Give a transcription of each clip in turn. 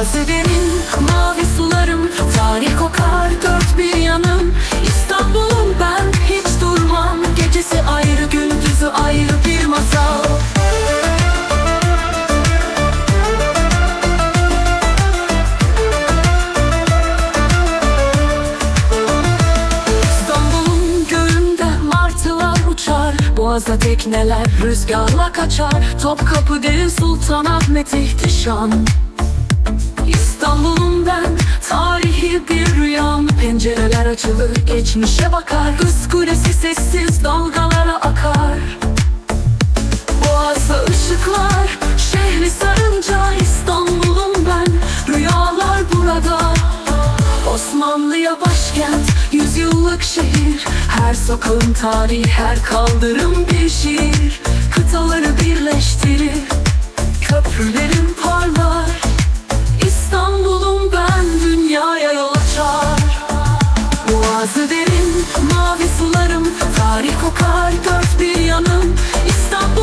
Boğazı'nın mavi sularım Tarih kokar dört bir yanım. İstanbul'um ben hiç durmam. Gecesi ayrı gündüzü ayrı bir masal. İstanbul'un göğünde martılar uçar. Boğazda tekneler rüzgarla kaçar. Topkapı değil Sultanahmet ihtişam tarihi bir rüyam Pencereler açılır geçmişe bakar. Kız kulesi sessiz dalgalara akar. Boğazda ışıklar şehri sarınca İstanbul'um ben. Rüyalar burada. Osmanlı'ya başkent yüzyıllık şehir. Her sokağın tarihi her kaldırım mavi sularım Tarih kokar dört bir yanım. İstanbul'um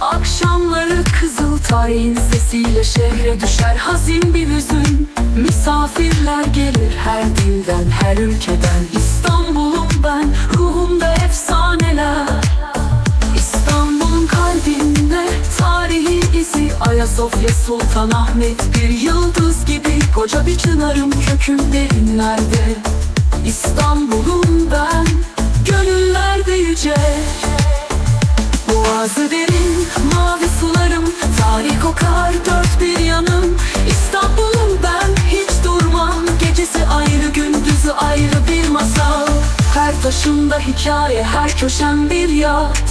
Akşamları kızıl tarihin sesiyle şehre düşer hazin bir hüzün. Misafirler gelir her dilden her ülkeden. İstanbul'um ben ruhumda efsaneler. İstanbul'un kalbinde tarihi izi Ayasofya Sultanahmet bir yıldız gibi. Koca bir çınarım köküm derinlerde. İstanbul'um ben gönüllerde yüce. Boğazı derin sularım. Tarih kokar dört bir yanım. İstanbul'um ben hiç durmam. Gecesi ayrı gündüzü ayrı bir masal. Her taşında hikaye her köşem bir yat.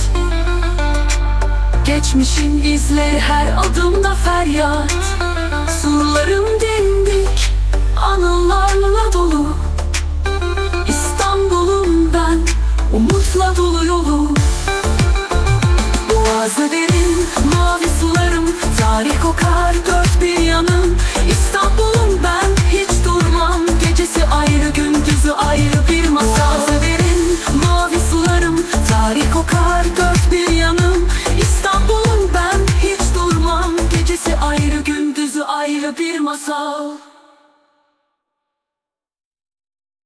Geçmişin izleri her adımda feryat. Surlarım dimdik anılarla dolu Tarih kokar dört bir yanım. İstanbul'um ben hiç durmam. Gecesi ayrı gündüzü ayrı bir masal. Derin mavi sularım. Tarih kokar dört bir yanım. İstanbul'um ben hiç durmam. Gecesi ayrı gündüzü ayrı bir masal